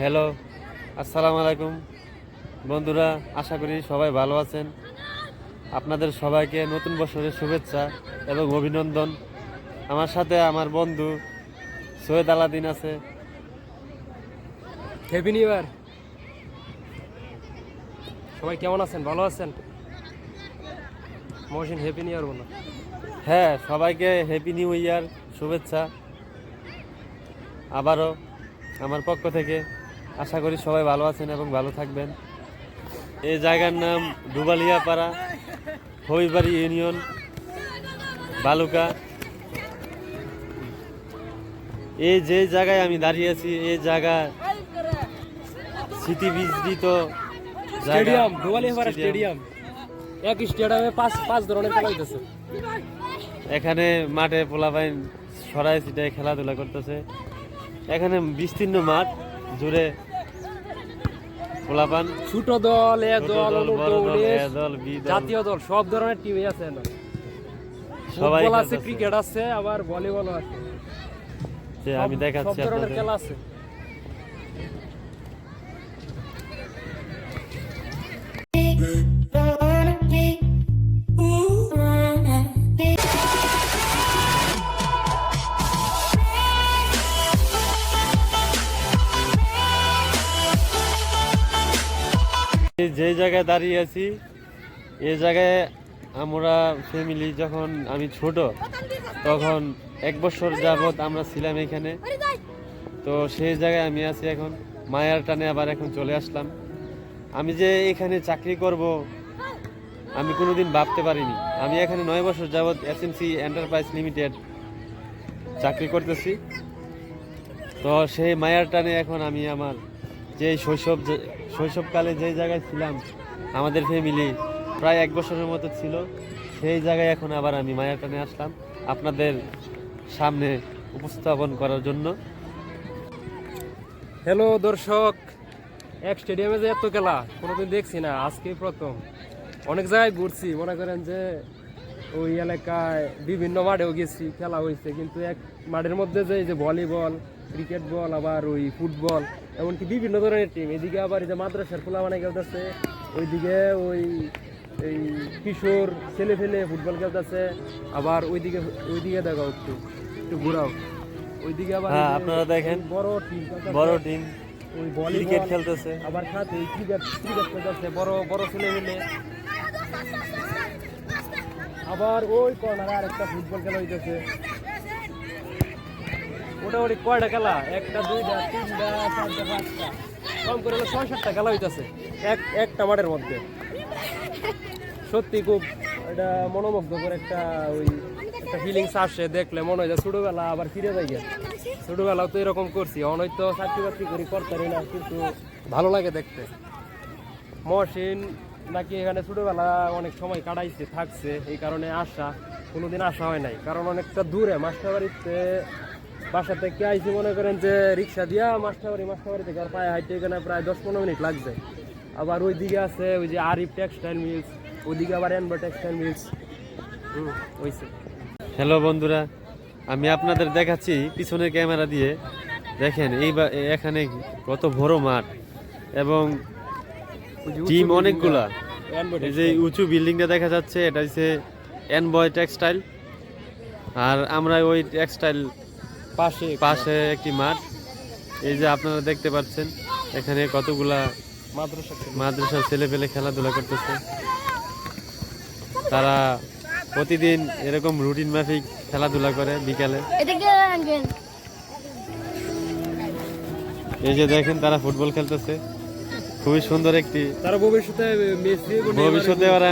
Hello আসসালামু আলাইকুম বন্ধুরা আশা করি সবাই ভালো আছেন। আপনাদের সবাইকে নতুন বছরের শুভেচ্ছা এবং অভিনন্দন। আমার সাথে আমার বন্ধু সৈয়দ আলাদিন আছে। হ্যাপি নিউ ইয়ার সবাই কেমন আছেন? ভালো আছেন? মহসিন হ্যাপি নিউ ইয়ার বলো। হ্যাঁ সবাইকে হ্যাপি নিউ ইয়ার শুভেচ্ছা। আবারও আমার পক্ষ থেকে আশা করি সবাই ভালো আছেন এবং ভালো থাকবেন। এই জায়গার নাম ডুবালিয়াপাড়া হবিবাড়ি ইউনিয়ন বালুকা। এই যে জায়গায় আমি দাঁড়িয়ে আছি এই জায়গা স্মৃতি বিজড়িত স্টেডিয়াম দুয়ালিয়াপাড়া স্টেডিয়াম। এক স্টেডিয়ামে পাঁচ পাঁচ ধরনের খেলা হইতেছে। এখানে মাঠে পোলাপাইন সরাই ছিটায় খেলাধুলা করতেছে। এখানে বিস্তীর্ণ মাঠ জুড়ে পোলাপান ছোট দল এ দল দল, জাতীয় দল সব ধরনের টিমে আছে না সবাই আছে ক্রিকেট আছে আবার ভলিবল আছে। আমি সব দেখাচ্ছি ধরনের আপনাদের। খেলা আছে। এই যে জায়গায় দাঁড়িয়ে আছি এই জায়গায় আমরা ফ্যামিলি যখন আমি ছোট, তখন এক বছর যাবত আমরা ছিলাম এখানে। তো সেই জায়গায় আমি আছি এখন, মায়ার টানে আবার এখন চলে আসলাম। আমি যে এখানে চাকরি করব, আমি কোনোদিন ভাবতে পারিনি। আমি এখানে নয় বছর যাবৎ এসএমসি এন্টারপ্রাইজ লিমিটেড চাকরি করতেছি। তো সেই মায়ার টানে এখন আমি আমার যে শৈশব যে- শৈশবকালে যেই জায়গায় ছিলাম, আমাদের ফ্যামিলি প্রায় এক বছরের মতো ছিল। সেই জায়গায় এখন আবার আমি মায়ার টানে আসলাম আপনাদের সামনে উপস্থাপন করার জন্য। হ্যালো দর্শক। এক স্টেডিয়ামে যে এত খেলা, কোনোদিন দেখছি না আজকে প্রথম। অনেক জায়গায় ঘুরছি, মনে করেন যে ওই এলাকায় বিভিন্ন মাঠেও গেছি, খেলা হয়েছে। কিন্তু এক মাঠের মধ্যে যে যে ভলিবল ক্রিকেট বল আবার ওই ফুটবল এমনকি বিভিন্ন ধরনের টিম এদিকে আবার এই যে মাদ্রাসার খোলা মানে খেলতেছে ওইদিকে ওই এই কিশোর ছেলে ফেলে ফুটবল খেলতেছে আবার ওইদিকে ওইদিকে দেখাও একটু একটু ঘুরাও। ওইদিকে আবার হ্যাঁ, আপনারা দেখেন। বড় টিম বড় টিম ওই বল ক্রিকেট খেলতেছে। আবার সাথে ক্রিকেট ক্রিকেট খেলতেছে বড় বড় ছেলে মিলে আবার ওই কর্নারে আরেকটা ফুটবল খেলা হইতেছে। মোটামুটি কয়টা খেলা? একটা, দুইটা, তিনটা, চারটা, পাঁচটা। কম করে ছয় সাতটা খেলা হইতেছে। এক, একটা মাঠের মধ্যে। সত্যি খুব এটা মনোমুগ্ধকর একটা ওই একটা ফিলিংস আসে, দেখলে মনে হয় যে ছোটবেলা আবার ফিরে যাই গিয়া। ছোটবেলাও তো এরকম করছি অনেক তো চাকরি বাকরি করি করতে না, কিন্তু ভালো লাগে দেখতে। মহসিন নাকি এখানে ছোটবেলা অনেক সময় কাটাইছে, থাকছে, এই কারণে আসা কোনোদিন আসা হয় নাই। কারণ অনেকটা দূরে মাস্টার মাস্টারবাড়িতে বাসা থেকে আইসি মনে করেন যে রিক্সা দিয়া মাস্টারবাড়ি মাস্টারবাড়ি থেকে আর পায়ে হাইটে এখানে প্রায় দশ পনেরো মিনিট লাগছে। আবার ওইদিকে আছে ওই যে আরিফ টেক্সটাইল মিলস ওইদিকে আবার এনবার টেক্সটাইল মিলস হুম ওইসে। হ্যালো বন্ধুরা আমি আপনাদের দেখাচ্ছি পিছনের ক্যামেরা দিয়ে। দেখেন এই এখানে কত বড় মাঠ এবং টিম অনেকগুলা। এই যে উঁচু বিল্ডিংটা দেখা যাচ্ছে এটা হচ্ছে এনবয় টেক্সটাইল আর আমরা ওই টেক্সটাইল পাশে পাশে একটি মাঠ। এই যে আপনারা দেখতে পাচ্ছেন এখানে কতগুলা। মাদ্রাসার ছেলে। পেলে খেলাধুলা করতেছে। তারা প্রতিদিন এরকম রুটিন মাফিক খেলাধুলা করে বিকালে। এই যে দেখেন তারা ফুটবল খেলতেছে। খুবই সুন্দর একটি তারা ভবিষ্যতে ভবিষ্যতে ওরা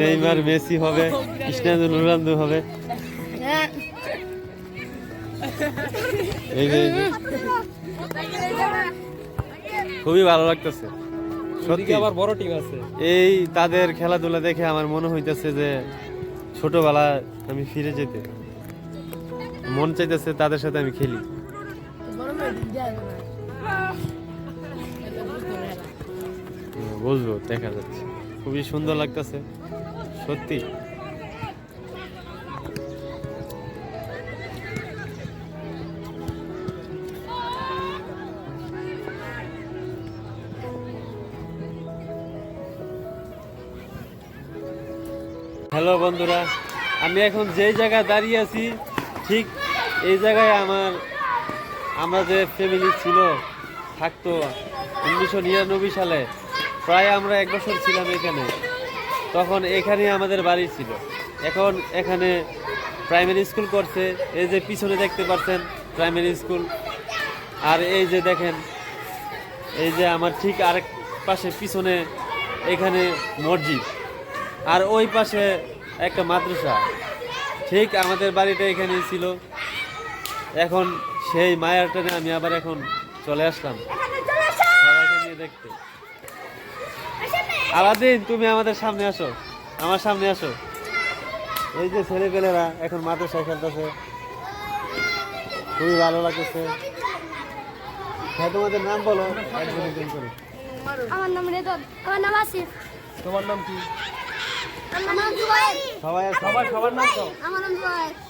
নেইমার মেসি হবে কৃষ্ণান্দু রোনালদো হবে। এই যে খুবই ভালো লাগতেছে সত্যি। আবার বড় টিম আছে। এই তাদের খেলাধুলা দেখে আমার মনে হইতেছে যে ছোটবেলা আমি ফিরে যেতে। মন চাইতেছে তাদের সাথে আমি খেলি। বুঝব দেখা যাচ্ছে। খুবই সুন্দর লাগতেছে সত্যি। হ্যালো বন্ধুরা, আমি এখন যেই জায়গায় দাঁড়িয়ে আছি, ঠিক এই জায়গায় আমার, আমরা যে ফ্যামিলি ছিল, থাকতো উনিশশো নিরানব্বই সালে, প্রায় আমরা এক বছর ছিলাম এখানে। তখন এখানেই আমাদের বাড়ি ছিল। এখন এখানে প্রাইমারি স্কুল করছে, এই যে পিছনে দেখতে পাচ্ছেন প্রাইমারি স্কুল আর এই যে দেখেন, এই যে আমার ঠিক আরেক পাশে, পিছনে এখানে মসজিদ। আর ওই পাশে একটা মাদ্রাসা। ঠিক আমাদের বাড়িটা এখানেই ছিল। এখন সেই মায়ার টানে আমি আবার এখন চলে আসলাম। নিয়ে দেখতে। আলাদিন তুমি আমাদের সামনে আসো। আমার সামনে আসো। এই যে ছেলেপেলেরা এখন মাদ্রাসায় খেলতেছে। খুবই ভালো লাগতেছে। হ্যাঁ তোমাদের নাম বলো। একজন একজন করে আমার নাম রেদন আমার নাম আসিফ। তোমার নাম কি? আমার সবাই সবার নাম তো।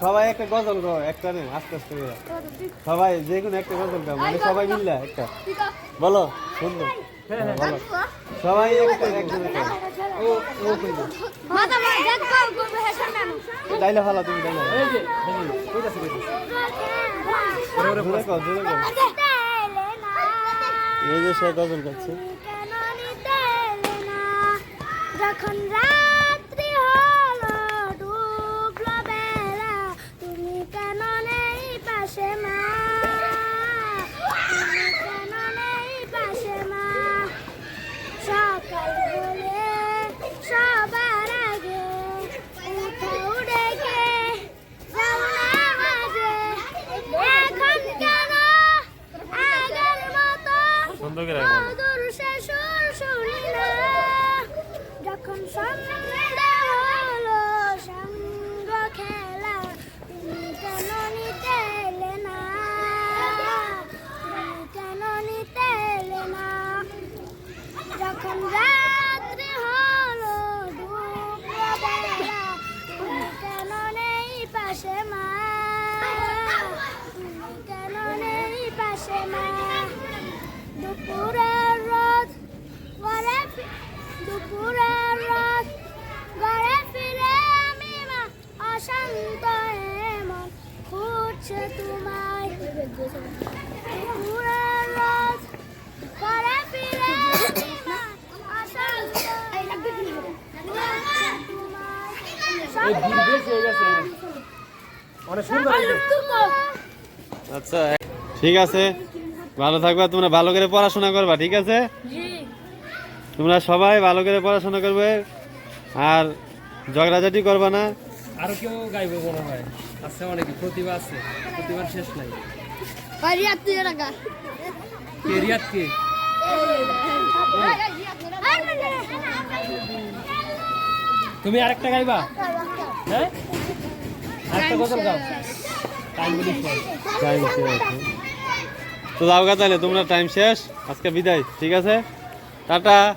সবাই একটা গজল গো একটা নে আস্তে আস্তে করে। সবাই যে কোনো একটা গজল গাও মানে সবাই মিললে একটা। বলো সুন্দর বলো। সবাই একটা একজন ও ও ডাইলে ভালো তুমি ডাইলে এই যে এই যে কইতাছে কইতাছে। ওরে ওরে জোরে কও জোরে কও এই যে সে গজল গাচ্ছে। যখন হলো ডুবলো বেলা তুমি কেন নেই পাশে মা তুমি কেন নেই পাশে মা সকাল হলে সবার আগে উঠে উঠে কে যাও না মাঝে এখন কেন আগের মতো সুন্দর করে বলো মধুর সে সুর শুনি না যখন খেলা যখন হলো পাশে মা পাশে মা রোদ ফি- দুপুরের রোদ ঘরে ফিরে আমি মা অশান্ত এমন খুঁজছে তোমায় দুপুরের রোদ ঘরে ফিরে আমি মা অশান্ত খুঁজছে তোমায়। এই ভিড় বেশি হয়ে অনেক সুন্দর হয়েছে আচ্ছা ঠিক আছে। ভালো থাকবা তোমরা ভালো করে পড়াশোনা করবা ঠিক আছে? তোমরা সবাই ভালো করে পড়াশোনা করবে আর ঝগড়াঝাটি করবা না। আরও কেউ গাইবে মনে হয়। আছে অনেক, প্রতিভা আছে, প্রতিভার শেষ নাই। Maria Tiraga. কে, রিয়াদ কে? তুমি আরেকটা গাইবা? হ্যাঁ? আরেকটা গজল গাও। টাইম শেষ। তো যাও গা তাহলে, তোমরা টাইম শেষ। আজকে বিদায়, ঠিক আছে? টাটা।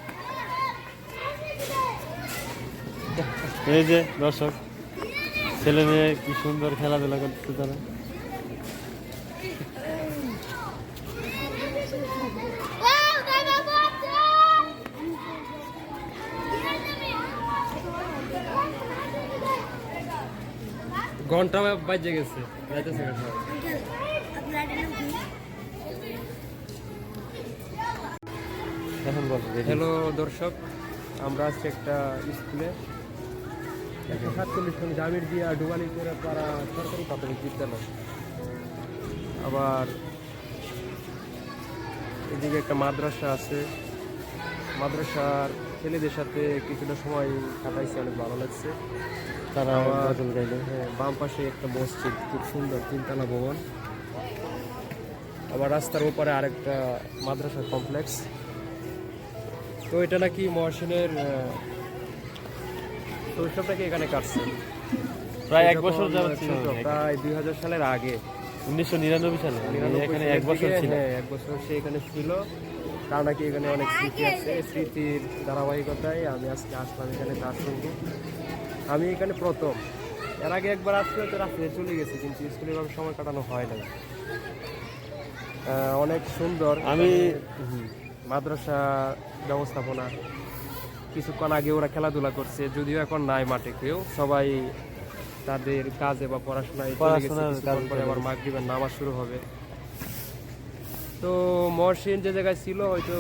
এই যে, দর্শক। ছেলে মেয়ে কি সুন্দর খেলাধুলা করতেছে তারা? ঘণ্টা বাজে গেছে। যাইতেছে এখন বলো? হ্যালো দর্শক। আমরা আজকে একটা স্কুলে একশো সাতচল্লিশ জন জামির দিয়া ডুবালি করে পাড়া সরকারি প্রাথমিক বিদ্যালয়। আবার এদিকে একটা মাদ্রাসা আছে। মাদ্রাসার ছেলেদের সাথে কিছুটা সময় কাটাইছি অনেক ভালো লাগছে। তারা হ্যাঁ বাম পাশে একটা মসজিদ খুব সুন্দর তিনতলা ভবন। আবার রাস্তার ওপারে আরেকটা মাদ্রাসা কমপ্লেক্স। তো এটা নাকি মহসিনের এখানে কাটছে। প্রায় এক বছর যাবত প্রায় দুই হাজার সালের আগে। উনিশশো নিরানব্বই সালে এখানে এক বছর ছিল হ্যাঁ এক বছর সে এখানে ছিল। তার নাকি এখানে অনেক স্মৃতি আছে। স্মৃতির ধারাবাহিকতায় আমি আজকে আসলাম এখানে তার সঙ্গে। আমি এখানে প্রথম। এর আগে একবার আসলে তো রাত্রে চলে গেছে কিন্তু স্কুলে এভাবে সময় কাটানো হয় না অনেক সুন্দর আমি- মাদ্রাসা ব্যবস্থাপনা। কিছুক্ষণ আগে ওরা খেলাধুলা করছে যদিও এখন নাই মাঠে কেউ। সবাই তাদের কাজে বা পড়াশোনায় চলে গেছে। কিছুক্ষণ পরে আবার মাগরিবের নামাজ শুরু হবে। তো মহসিন যে জায়গায় ছিল হয়তো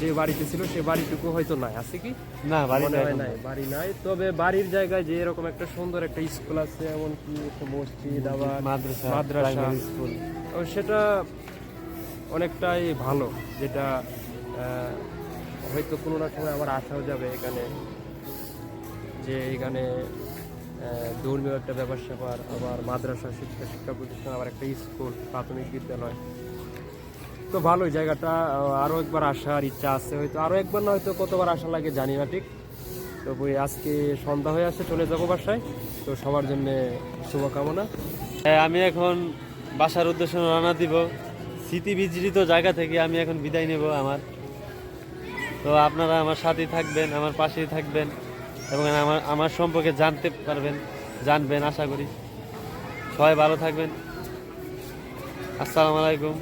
যে বাড়িতে ছিল সে বাড়িটুকু হয়তো নাই। আছে কি? না বাড়ি নাই বাড়ি নাই। তবে বাড়ির জায়গায় যে এরকম একটা সুন্দর একটা স্কুল আছে এমনকি একটা মসজিদ আবার মাদ্রাসা মাদ্রাসা। স্কুল। সেটা অনেকটাই ভালো যেটা আহ, হয়তো কোনো না সময় আবার আসাও যাবে এখানে। যে এখানে ধর্মীয় একটা ব্যাপার স্যাপার আবার মাদ্রাসা শিক্ষা শিক্ষা প্রতিষ্ঠান আবার একটা স্কুল প্রাথমিক বিদ্যালয়। তো ভালোই জায়গাটা আরও একবার আসার ইচ্ছা আছে। হয়তো আরও একবার না হয়তো কতবার আসা লাগে জানি না ঠিক। তো বই আজকে সন্ধ্যা হয়ে আসছে চলে যাব বাসায়। তো সবার জন্য শুভকামনা। হ্যাঁ, আমি এখন বাসার উদ্দেশ্যে রানা দিব। স্মৃতি বিজড়িত জায়গা থেকে আমি এখন বিদায় নেব আমার। তো আপনারা আমার সাথেই থাকবেন, আমার পাশেই থাকবেন এবং আমার আমার সম্পর্কে জানতে পারবেন, জানবেন, আশা করি। সবাই ভালো থাকবেন। আসসালামু আলাইকুম।